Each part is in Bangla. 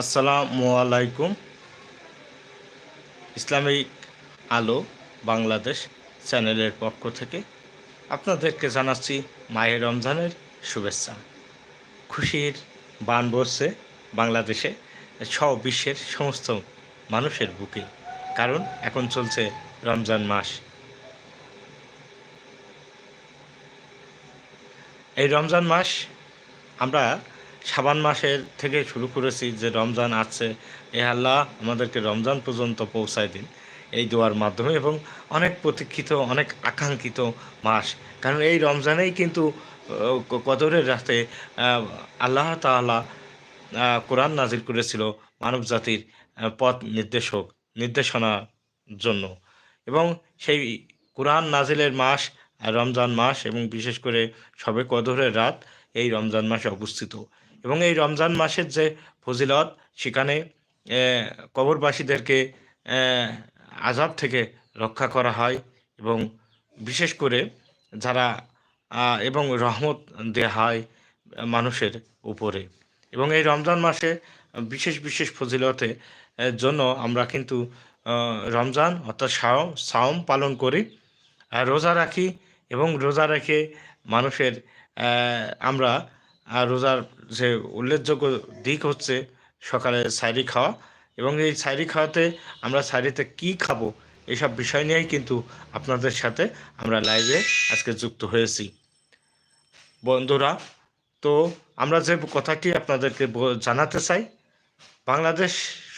আসসালামু আলাইকুম। ইসলামিক আলো বাংলাদেশ চ্যানেলের পক্ষ থেকে আপনাদেরকে জানাচ্ছি মাহে রমজানের শুভেচ্ছা। খুশির বান বসছে বাংলাদেশে, সব বিশ্বের সমস্ত মানুষের বুকে, কারণ এখন চলছে রমজান মাস। এই রমজান মাস আমরা সাবান মাসের থেকে শুরু করেছি যে রমজান আছে এ আল্লাহ, আমাদেরকে রমজান পর্যন্ত পৌঁছায় দিন। এই দোয়ার মাধ্যমে এবং অনেক প্রতীক্ষিত, অনেক আকাঙ্ক্ষিত মাস। কারণ এই রমজানেই কিন্তু কদরের রাতে আল্লাহ তাআলা কোরআন নাজির করেছিল মানব জাতির পথ নির্দেশক নির্দেশনার জন্য। এবং সেই কোরআন নাজিলের মাস, রমজান মাস এবং বিশেষ করে সবে কদরের রাত এই রমজান মাসে অবস্থিত। এবং এই রমজান মাসের যে ফজিলত সেখানে কবরবাসীদেরকে আজাব থেকে রক্ষা করা হয় এবং বিশেষ করে যারা এবং রহমত দেয়া হয় মানুষের উপরে। এবং এই রমজান মাসে বিশেষ বিশেষ ফজিলতে আহ, জন্য আমরা কিন্তু রমজান অর্থাৎ সাও সাওম পালন করি। রোজা রাখি এবং রোজা রেখে মানুষের আমরা আর রোজার যে উল্লেখযোগ্য দিক হচ্ছে সকালে সাইরি খাওয়া এবং এই সাইরি খাওয়াতে আমরা সাইরিতে কি খাব এসব বিষয় নিয়েই কিন্তু আপনাদের সাথে আমরা লাইভে আজকে যুক্ত হয়েছি। বন্ধুরা, তো আমরা যে কথাটি আপনাদেরকে জানাতে চাই, বাংলাদেশ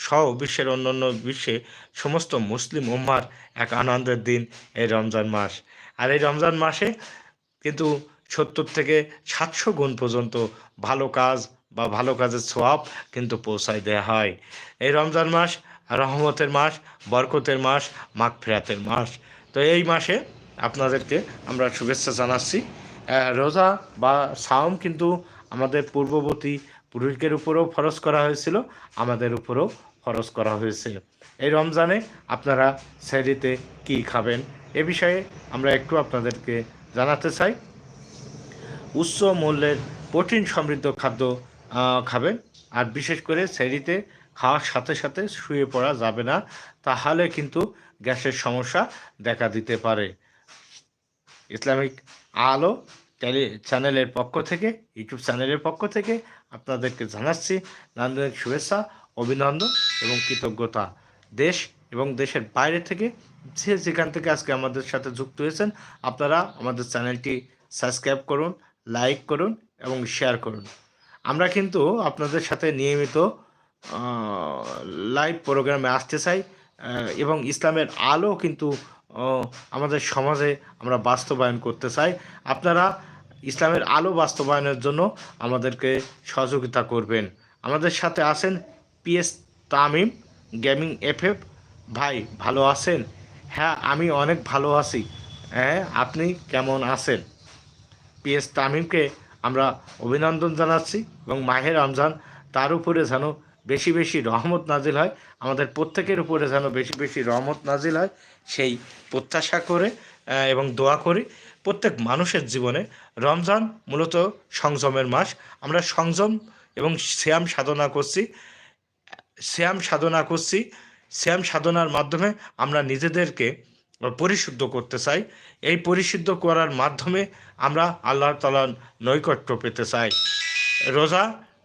সহ বিশ্বের অন্যান্য বিশ্বে সমস্ত মুসলিম উম্মার এক আনন্দের দিন এই রমজান মাস। আর এই রমজান মাসে কিন্তু সত্তর থেকে সাতশো গুণ পর্যন্ত ভালো কাজ বা ভালো কাজের সোয়াব কিন্তু পৌঁছায় দেওয়া হয়। এই রমজান মাস রহমতের মাস, বরকতের মাস মাঘ ফেরাতের মাস। তো এই মাসে আপনাদেরকে আমরা শুভেচ্ছা জানাচ্ছি। রোজা বা সাওম কিন্তু আমাদের পূর্ববর্তী পুরুষদের উপরেও ফরজ করা হয়েছিল, আমাদের উপরেও ফরজ করা হয়েছে এই রমজানে আপনারা সেরিতে কি খাবেন? এ বিষয়ে আমরা একটু আপনাদেরকে জানাতে চাই। উচ্চ মূল্যের প্রোটিন সমৃদ্ধ খাদ্য খাবেন আর বিশেষ করে সেরিতে খাওয়ার সাথে সাথে শুয়ে পড়া যাবে না, তাহলে কিন্তু গ্যাসের সমস্যা দেখা দিতে পারে। ইসলামিক আলো চ্যানেলের পক্ষ থেকে, ইউটিউব চ্যানেলের পক্ষ থেকে আপনাদেরকে জানাচ্ছি নান্দনিক শুভেচ্ছা, অভিনন্দন এবং কৃতজ্ঞতা। দেশ এবং দেশের বাইরে থেকে যে যেখান থেকে আজকে আমাদের সাথে যুক্ত হয়েছেন, আপনারা আমাদের চ্যানেলটি সাবস্ক্রাইব করুন লাইক করুন এবং শেয়ার করুন। আমরা কিন্তু আপনাদের সাথে নিয়মিত লাইভ প্রোগ্রামে আসতে চাই এবং ইসলামের আলো কিন্তু আমাদের সমাজে আমরা বাস্তবায়ন করতে চাই। আপনারা ইসলামের আলো বাস্তবায়নের জন্য আমাদেরকে সহযোগিতা করবেন। আমাদের সাথে আছেন পিএস তামিম গেমিং এফএফ ভাই, ভালো আছেন? হ্যাঁ আমি অনেক ভালো আছি। হ্যাঁ আপনি কেমন আছেন? পিএস তামিমকে আমরা অভিনন্দন জানাচ্ছি এবং মাহের রমজান তার উপরে যেন বেশি বেশি রহমত নাজিল হয়, আমাদের প্রত্যেকের উপরে যেন বেশি বেশি রহমত নাজিল হয়, সেই প্রত্যাশা করে এবং দোয়া করি প্রত্যেক মানুষের জীবনে রমজান মূলত সংযমের মাস। আমরা সংযম এবং শ্যাম সাধনা করছি, শ্যাম সাধনা করছি। শ্যাম সাধনার মাধ্যমে আমরা নিজেদেরকে পরিশুদ্ধ করতে চাই, এই পরিশুদ্ধ করার মাধ্যমে আমরা আল্লাহ তালার নৈকট্য পেতে চাই। রোজা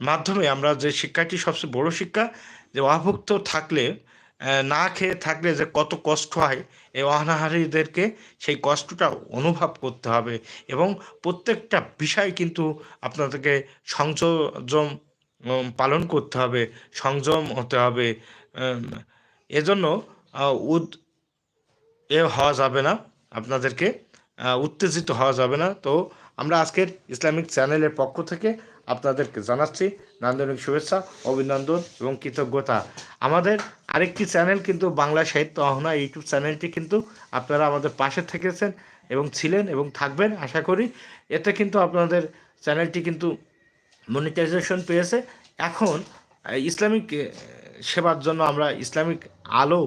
মাধ্যমে আমরা যে শিক্ষাটি সবচেয়ে বড় শিক্ষা, যে অভুক্ত থাকলে না খেয়ে থাকলে যে কত কষ্ট হয়, এই অনাহারীদেরকে সেই কষ্টটা অনুভব করতে হবে এবং প্রত্যেকটা বিষয় কিন্তু আপনাদেরকে সংযম পালন করতে হবে, সংযম হতে হবে এজন্য এ হওয়া যাবে না, আপনাদেরকে উত্তেজিত হওয়া যাবে না। তো আমরা আজকের ইসলামিক চ্যানেলের পক্ষ থেকে আপনাদেরকে জানাচ্ছি নান্দনিক শুভেচ্ছা, অভিনন্দন এবং কৃতজ্ঞতা। আমাদের আরেকটি চ্যানেল কিন্তু বাংলা সাহিত্য আহনা ইউটিউব চ্যানেলটি কিন্তু আপনারা আমাদের পাশে থেকেছেন এবং ছিলেন এবং থাকবেন, আশা করি। এতে কিন্তু আপনাদের চ্যানেলটি কিন্তু মনিটাইজেশন পেয়েছে। এখন ইসলামিক সেবার জন্য আমরা ইসলামিক আলো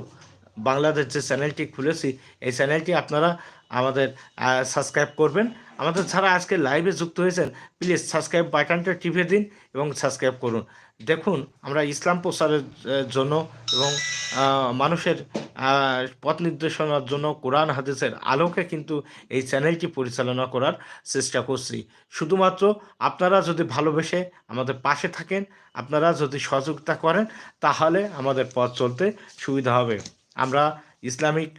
বাংলাদেশ যে চ্যানেলটি খুলেছি এই চ্যানেলটি আপনারা আমাদের সাবস্ক্রাইব করবেন। আমাদের যারা আজকে লাইভে যুক্ত হয়েছেন প্লিজ সাবস্ক্রাইব বাটনটা টিপে দিন এবং সাবস্ক্রাইব করুন। দেখুন আমরা ইসলাম প্রচারের আহ, জন্য এবং মানুষের পথ নির্দেশনার জন্য কোরআন হাদিসের আলোকে কিন্তু এই চ্যানেলটি পরিচালনা করার চেষ্টা করছি। শুধুমাত্র আপনারা যদি ভালোবেসে আমাদের পাশে থাকেন আপনারা যদি সহযোগিতা করেন তাহলে আমাদের পথ চলতে সুবিধা হবে। আমরা ইসলামিক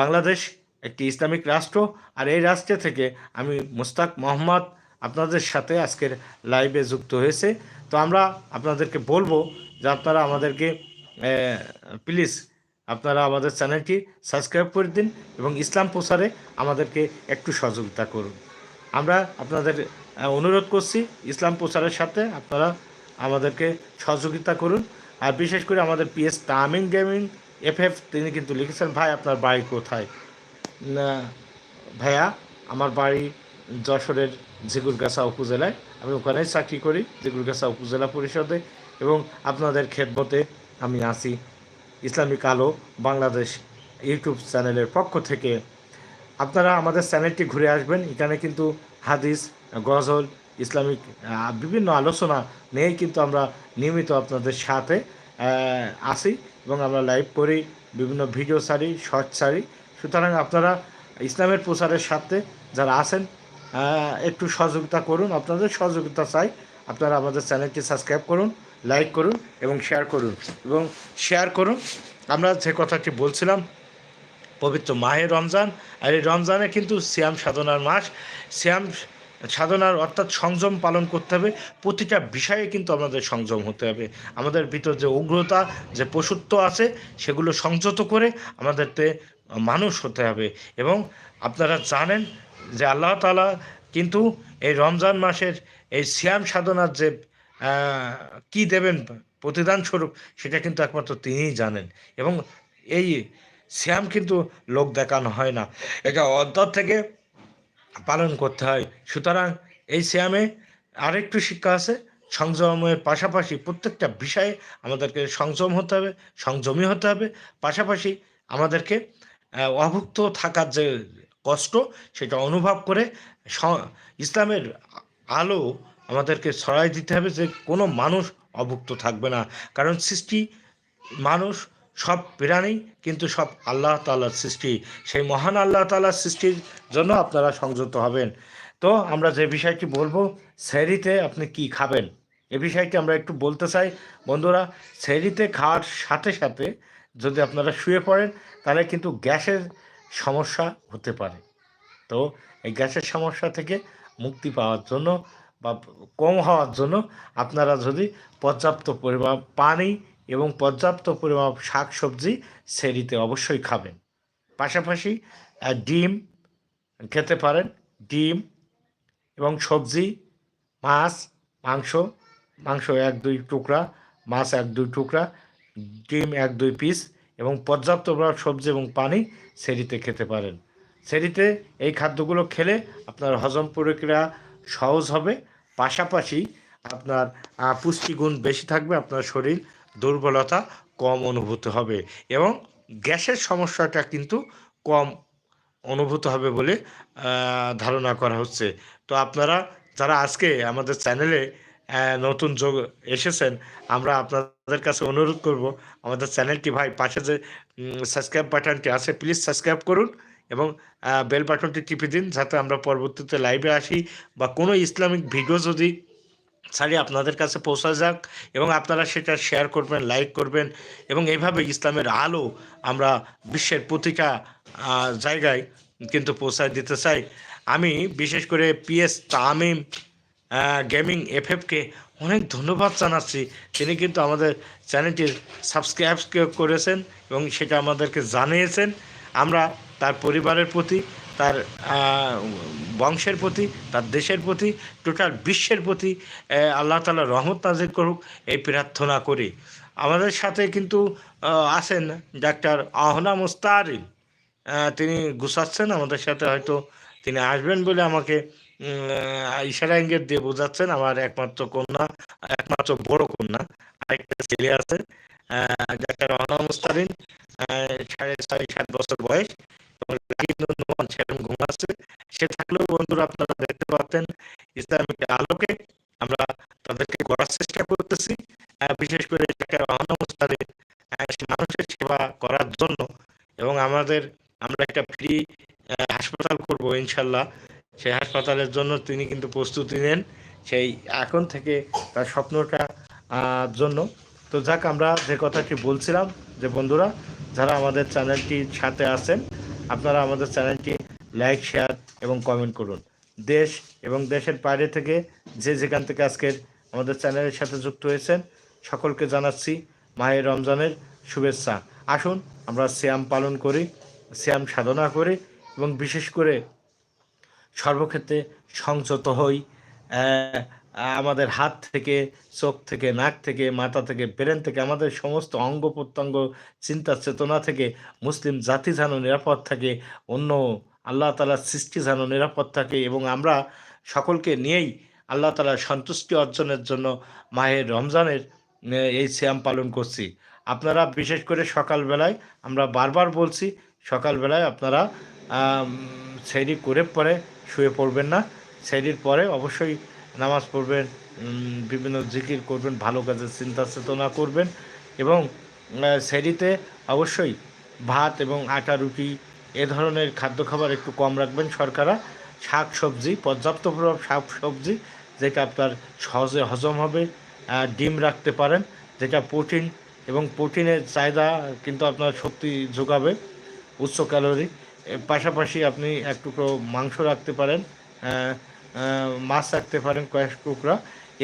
বাংলাদেশ একটি ইসলামিক রাষ্ট্র, আর এই রাষ্ট্র থেকে আমি মুস্তাক মোহাম্মদ আপনাদের সাথে আজকের লাইভে যুক্ত হয়েছে। তো আমরা আপনাদেরকে বলব যে আপনারা আমাদেরকে প্লিজ আপনারা আমাদের চ্যানেলটি সাবস্ক্রাইব করে দিন এবং ইসলাম প্রসারে আমাদেরকে একটু সহযোগিতা করুন। আমরা আপনাদের অনুরোধ করছি ইসলাম প্রচারের সাথে আপনারা আমাদেরকে সহযোগিতা করুন। আর বিশেষ করে আমাদের PS taming gaming F F তিনি কিন্তু লিখেছেন, ভাই, আপনার বাড়ি কোথায়? না, ভাইয়া, আমার বাড়ি যশোরের ঝিগুরগাছা উপজেলায়। আমি ওখানেই চাকরি করি জিগুরগাছা উপজেলা পরিষদে, এবং আপনাদের খেদমতে আমি আছি। ইসলামিক আলো বাংলাদেশ ইউটিউব চ্যানেলের পক্ষ থেকে। আপনারা আমাদের চ্যানেলটি ঘুরে আসবেন। এখানে কিন্তু হাদিস, গজল, ইসলামিক বিভিন্ন আলোচনা নিয়েই কিন্তু আমরা নিয়মিত আপনাদের সাথে আসি এবং আমরা লাইভ করি, বিভিন্ন ভিডিও ছাড়ি শর্ট ছাড়ি। সুতরাং আপনারা ইসলামের প্রচারের সাথে যারা আছেন একটু সহযোগিতা করুন। আপনাদের সহযোগিতা চাই। আপনারা আমাদের চ্যানেলটি সাবস্ক্রাইব করুন লাইক করুন এবং শেয়ার করুন। এবং শেয়ার করুন। আমরা যে কথাটি বলছিলাম, পবিত্র মাহে রমজান, আর এই রমজানে কিন্তু শ্যাম সাধনার মাস। শ্যাম সাধনার অর্থাৎ সংযম পালন করতে হবে। প্রতিটা বিষয়ে কিন্তু আমাদের সংযম হতে হবে। আমাদের ভিতর যে উগ্রতা, যে পশুত্ব আছে, সেগুলো সংযত করে আমাদেরকে মানুষ হতে হবে। এবং আপনারা জানেন যে আল্লাহ তাআলা কিন্তু এই রমজান মাসের এই শ্যাম সাধনার যে কি দেবেন প্রতিদান স্বরূপ, সেটা কিন্তু একমাত্র তিনিই জানেন। এবং এই শ্যাম কিন্তু লোক দেখানো হয় না। এটা অন্তর থেকে পালন করতে হয়। সুতরাং এই শ্যামে আরেকটু শিক্ষা আছে। সংযমের পাশাপাশি প্রত্যেকটা বিষয়ে আমাদেরকে সংযম হতে হবে, সংযমী হতে হবে। পাশাপাশি আমাদেরকে অভুক্ত থাকার যে কষ্ট, সেটা অনুভব করে ইসলামের আলো আমাদেরকে ছড়াই দিতে হবে যে কোনো মানুষ অভুক্ত থাকবে না। কারণ সৃষ্টি মানুষ সব প্রাণী, কিন্তু সব আল্লাহ তাআলার সৃষ্টি। সেই মহান আল্লাহ তাআলার সৃষ্টির জন্য আপনারা সংযত হবেন। তো আমরা যে বিষয়টি বলব সেরিতে আপনি কি খাবেন? এ বিষয়টি আমরা একটু বলতে চাই। বন্ধুরা সেরিতে খাওয়ার সাথে সাথে যদি আপনারা শুয়ে পড়েন, তাহলে কিন্তু গ্যাসের সমস্যা হতে পারে। তো এই গ্যাসের সমস্যা থেকে মুক্তি পাওয়ার জন্য বা কম হওয়ার জন্য আপনারা যদি পর্যাপ্ত পরিমাণ পানি এবং পর্যাপ্ত পরিমাণ শাক সবজি সেরিতে অবশ্যই খাবেন। পাশাপাশি ডিম খেতে পারেন। ডিম এবং সবজি, মাছ, মাংস মাংস এক, দুই টুকরা, মাছ এক, দুই টুকরা, ডিম এক, দুই পিস এবং পর্যাপ্ত সবজি এবং পানি সেরিতে খেতে পারেন। সেরিতে এই খাদ্যগুলো খেলে আপনার হজম প্রক্রিয়া সহজ হবে। পাশাপাশি আপনার পুষ্টিগুণ বেশি থাকবে, আপনার শরীর দুর্বলতা কম অনুভূত হবে এবং গ্যাসের সমস্যাটা কিন্তু কম অনুভূত হবে বলে ধারণা করা হচ্ছে। তো আপনারা যারা আজকে আমাদের চ্যানেলে নতুন যোগ এসেছেন, আমরা আপনাদের কাছে অনুরোধ করব, আমাদের চ্যানেলটি ভাই পাশে যে সাবস্ক্রাইব বাটনটি আছে প্লিজ সাবস্ক্রাইব করুন এবং বেল বাটনটি টিপে দিন, যাতে আমরা পরবর্তীতে লাইভে আসি বা কোনো ইসলামিক ভিডিও যদি ছাড়ি আপনাদের কাছে পৌঁছা যাক এবং আপনারা সেটা শেয়ার করবেন লাইক করবেন এবং এইভাবে ইসলামের আলো আমরা বিশ্বের প্রতিটা জায়গায় কিন্তু পৌঁছায় দিতে চাই। আমি বিশেষ করে পিএস তামিম গেমিং এফএফকে অনেক ধন্যবাদ জানাচ্ছি। তিনি কিন্তু আমাদের চ্যানেলটির সাবস্ক্রাইব করেছেন এবং সেটা আমাদেরকে জানিয়েছেন। আমরা তার পরিবারের প্রতি তার বংশের প্রতি, তার দেশের প্রতি, টোটাল বিশ্বের প্রতি আল্লাহ তালা রহমত নাজির করুক, এই প্রার্থনা করি। আমাদের সাথে কিন্তু আছেন ডাক্তার আহনা মুস্তারিন। তিনি গুছাচ্ছেন, আমাদের সাথে হয়তো তিনি আসবেন বলে আমাকে ইশারা ইঙ্গিত দিয়ে বোঝাচ্ছেন। আমার একমাত্র কন্যা, একমাত্র বড় কন্যা, আরেকটা ছেলে আছে ডাক্তার আহনা মুস্তারিন সাড়ে ছয়, সাত বছর বয়স। সেরকম ঘুমাচ্ছে সে থাকলেও বন্ধুরা আপনারা দেখতে পাচ্ছেন ইসলামিক আলোকে আমরা তাদেরকে করার চেষ্টা করতেছি বিশেষ করে মানুষের সেবা করার জন্য। এবং আমাদের, আমরা একটা ফ্রি হাসপাতাল করব ইনশাল্লাহ। সেই হাসপাতালের জন্য তিনি কিন্তু প্রস্তুতি নেন। সেই এখন থেকে তার স্বপ্নটা জন্য। তো যাক, আমরা যে কথাটি বলছিলাম, যে বন্ধুরা, যারা আমাদের চ্যানেলটির সাথে আছেন আপনারা আমাদের চ্যানেলটি লাইক, শেয়ার এবং কমেন্ট করুন। দেশ এবং দেশের বাইরে থেকে যে যেখান থেকে আজকের আমাদের চ্যানেলের সাথে যুক্ত হয়েছেন, সকলকে জানাচ্ছি মায়ের রমজানের শুভেচ্ছা। আসুন, আমরা শ্যাম পালন করি শ্যাম সাধনা করি এবং বিশেষ করে সর্বক্ষেত্রে সংযত হই। আমাদের হাত থেকে, চোখ থেকে, নাক থেকে, মাথা থেকে, ব্রেন থেকে, আমাদের সমস্ত অঙ্গ প্রত্যঙ্গ, চিন্তা চেতনা থেকে, মুসলিম জাতি যেন নিরাপদ থাকে, অন্য আল্লাহ তালার সৃষ্টি যেন নিরাপদ থাকে এবং আমরা সকলকে নিয়েই আল্লাহ তালার সন্তুষ্টি অর্জনের জন্য মাহের রমজানের এই শ্যাম পালন করছি। আপনারা বিশেষ করে সকালবেলায় আমরা বারবার বলছি, সকালবেলায় আপনারা সেরি করে পরে শুয়ে পড়বেন না। সেরির পরে অবশ্যই নামাজ পড়বেন বিভিন্ন জিকির করবেন, ভালো কাজের চিন্তা চেতনা করবেন এবং সেরিতে অবশ্যই ভাত এবং আটা, রুটি এ ধরনের খাদ্য খাবার একটু কম রাখবেন সরকারা। শাক সবজি, পর্যাপ্ত পরিমাণ শাক সবজি, যেটা আপনার সহজে হজম হবে ডিম রাখতে পারেন, যেটা প্রোটিন এবং প্রোটিনের চাহিদা কিন্তু আপনার শক্তি যোগাবে উচ্চ ক্যালোরি। পাশাপাশি আপনি এক টুকরো মাংস রাখতে পারেন মাছ রাখতে পারেন কয়েক টুকরা।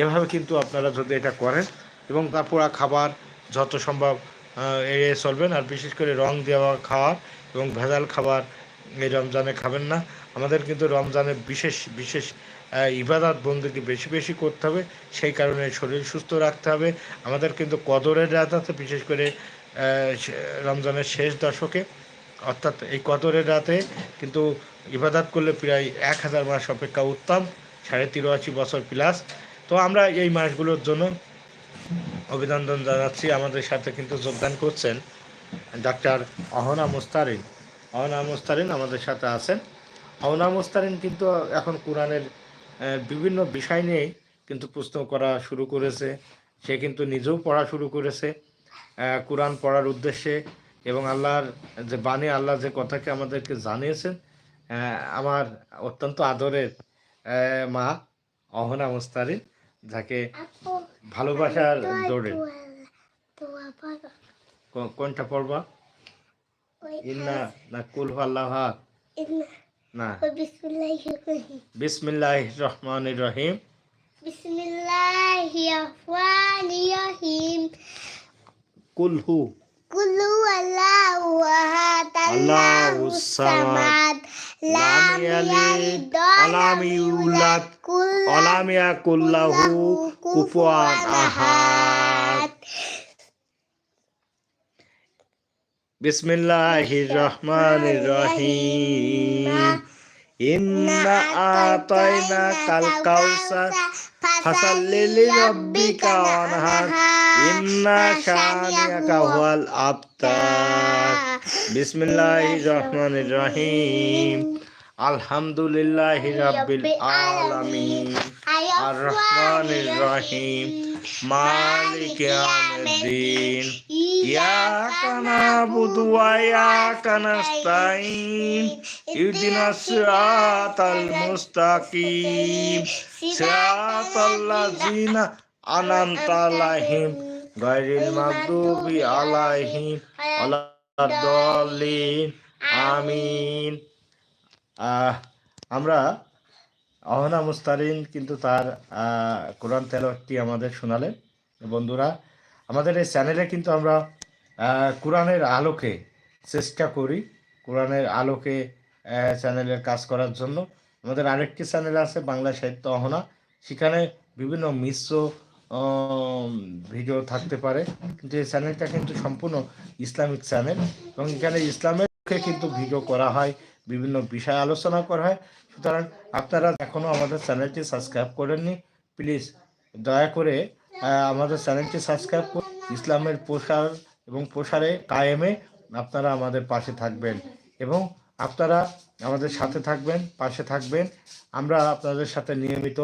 এভাবে কিন্তু আপনারা যদি এটা করেন এবং তারপরা খাবার যত সম্ভব এড়িয়ে চলবেন আর বিশেষ করে রং দেওয়া খাওয়ার এবং ভেজাল খাবার এই রমজানে খাবেন না। আমাদের কিন্তু রমজানে বিশেষ বিশেষ ইবাদত বন্দীকে বেশি বেশি করতে হবে। সেই কারণে শরীর সুস্থ রাখতে হবে। আমাদের কিন্তু কদরের রাত আছে বিশেষ করে রমজানের শেষ দশকে অর্থাৎ এই কদরের রাতে কিন্তু ইবাদত করলে প্রায় এক হাজার মাস অপেক্ষা উত্তম, সাড়ে তিরাশি বছর প্লাস তো আমরা এই মাসগুলোর জন্য অভিনন্দন জানাচ্ছি। আমাদের সাথে কিন্তু যোগদান করছেন ডাক্তার অহনা মুস্তারিন। অহনা মুস্তারিন আমাদের সাথে আছেন। অহনা মুস্তারিন কিন্তু এখন কোরআনের বিভিন্ন বিষয় নিয়ে কিন্তু প্রশ্ন করা শুরু করেছে। সে কিন্তু নিজেও পড়া শুরু করেছে। কোরআন পড়ার উদ্দেশ্যে এবং আল্লাহর যে বাণী আল্লাহ যে কথাকে আমাদেরকে জানিয়েছেন আমার অত্যন্ত আদরের মা অহনা মুস্তারিন যাকে ভালোবাসার দৌড়ে। কোনটা পড়বা? ইন্না না কুল আল্লাহ না। বিসমিল্লাহ রহমান রহিম। Bismillahirrahmanirrahim. কুল হু। Qul ইয়াকুল্লাহু কুফুয়ান আহাদ বিসমিল্লাহির রহমানির রহিম ইন্না আতাইনা কাল কাউসার ফাসাল্লি লিরাব্বিকা ওয়ানহার ইন্না শানিয়াকা হুয়াল আবতার বিসমিল্লাহির রহমানির রহিম। আলহামদুলিল্লাহি রাব্বিল আলামিন। আর রহমানির রহিম। মালিক ইয়াউমিদ্দিন। ইয়াকা নাবুদু ওয়া ইয়াকা নাস্তাইন ইহদিনাস সিরাতাল মুস্তাকিম। সিরাতাল লাযিনা আনআমতা আলাইহিম গায়রিল মাগদুবি আলাইহিম ওয়ালাদ-দাল্লিন আমিন। আমরা অহনা মুস্তারিন কিন্তু তার কোরআন তেলাওয়াতটি আমাদের শোনালেন। বন্ধুরা, আমাদের এই চ্যানেলে কিন্তু আমরা কোরআনের আলোকে চেষ্টা করি, কোরআনের আলোকে চ্যানেলের কাজ করার জন্য। আমাদের আরেকটি চ্যানেল আছে, বাংলা সাহিত্য অহনা। সেখানে বিভিন্ন মিশ্র ভিডিও থাকতে পারে। কিন্তু এই চ্যানেলটা কিন্তু সম্পূর্ণ ইসলামিক চ্যানেল এবং এখানে ইসলামের কিন্তু ভিডিও করা হয়, বিভিন্ন বিষয় আলোচনা করা হয়। সুতরাং আপনারা এখনও আমাদের চ্যানেলটি সাবস্ক্রাইব করেননি, প্লিজ দয়া করে আমাদের চ্যানেলটি সাবস্ক্রাইব করুন ইসলামের প্রসার এবং প্রসারে কায়েমে আপনারা আমাদের পাশে থাকবেন এবং আপনারা আমাদের সাথে থাকবেন, পাশে থাকবেন। আমরা আপনাদের সাথে নিয়মিত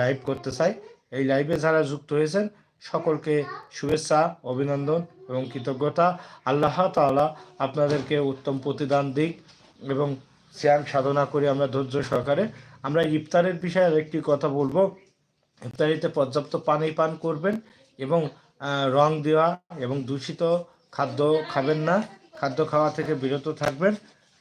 লাইভ করতে চাই। এই লাইভে যারা যুক্ত হয়েছেন, সকলকে শুভেচ্ছা, অভিনন্দন এবং কৃতজ্ঞতা। আল্লাহ তাআলা আপনাদেরকে উত্তম প্রতিদান দিক এবং শ্যাম সাধনা করে আমরা ধৈর্য সহকারে। আমরা ইফতারের বিষয়ে একটি কথা বলব। ইফতারিতে পর্যাপ্ত পানি পান করবেন এবং রং দেওয়া এবং দূষিত খাদ্য খাবেন না। খাদ্য খাওয়া থেকে বিরত থাকবেন।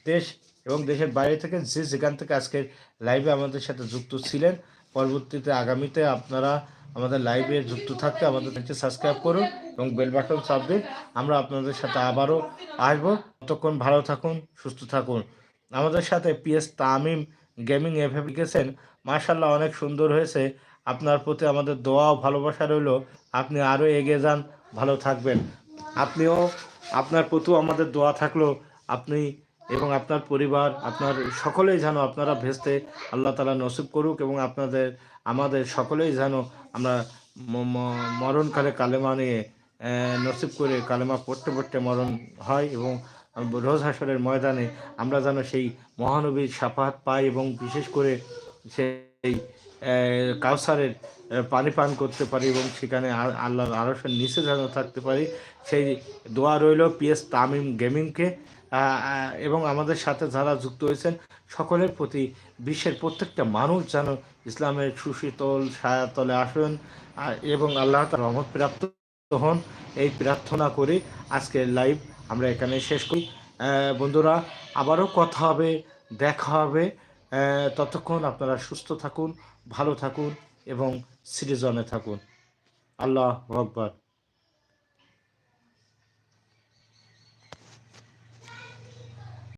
দেশ এবং দেশের বাইরে থেকে যে যেখান থেকে আজকের লাইভে আমাদের সাথে যুক্ত ছিলেন পরবর্তীতে আগামীতে আপনারা আমাদের লাইভে যুক্ত থাকতে আমাদের সাবস্ক্রাইব করুন এবং বেল বাটন চাপ দিন আমরা আপনাদের সাথে আবারও আসব। ততক্ষণ ভালো থাকুন, সুস্থ থাকুন। আমাদের সাথে পিএস তামিম গেমিং অ্যাপ্লিকেশন মার্শাল্লাহ অনেক সুন্দর হয়েছে। আপনার প্রতি আমাদের দোয়া ও ভালোবাসা রইল। আপনি আরও এগিয়ে যান। ভালো থাকবেন। আপনিও আপনার প্রতিও আমাদের দোয়া থাকল। আপনি এবং আপনার পরিবার, আপনার সকলেই যেন আপনারা ভেস্তে আল্লাহ তালা নসিব করুক এবং আপনাদের, আমাদের সকলেই যেন আমরা মরণকালে কালেমা নিয়ে নসিব করে কালেমা পড়তে পড়তে মরণ হয় এবং রোজ হাসরের ময়দানে আমরা যেন সেই মহানবীর সাফাহাত পাই এবং বিশেষ করে সেই কাউসারের পানি পান করতে পারি এবং সেখানে আল্লাহর আরসের নিচে যেন থাকতে পারি। সেই দোয়া রইল পিএস তামিম গেমিংকে। এবং আমাদের সাথে যারা যুক্ত হয়েছেন, সকলের প্রতি বিশ্বের প্রত্যেকটা মানুষ যেন ইসলামের সুশীতল ছায়াতলে আসেন এবং আল্লাহ তার রহমত প্রাপ্ত হন। এই প্রার্থনা করে আজকের লাইভ আমরা এখানে শেষ করি। বন্ধুরা, আবারও কথা হবে, দেখা হবে। ততক্ষণ আপনারা সুস্থ থাকুন, ভালো থাকুন এবং সিরিজনে থাকুন। আল্লাহ আকবর।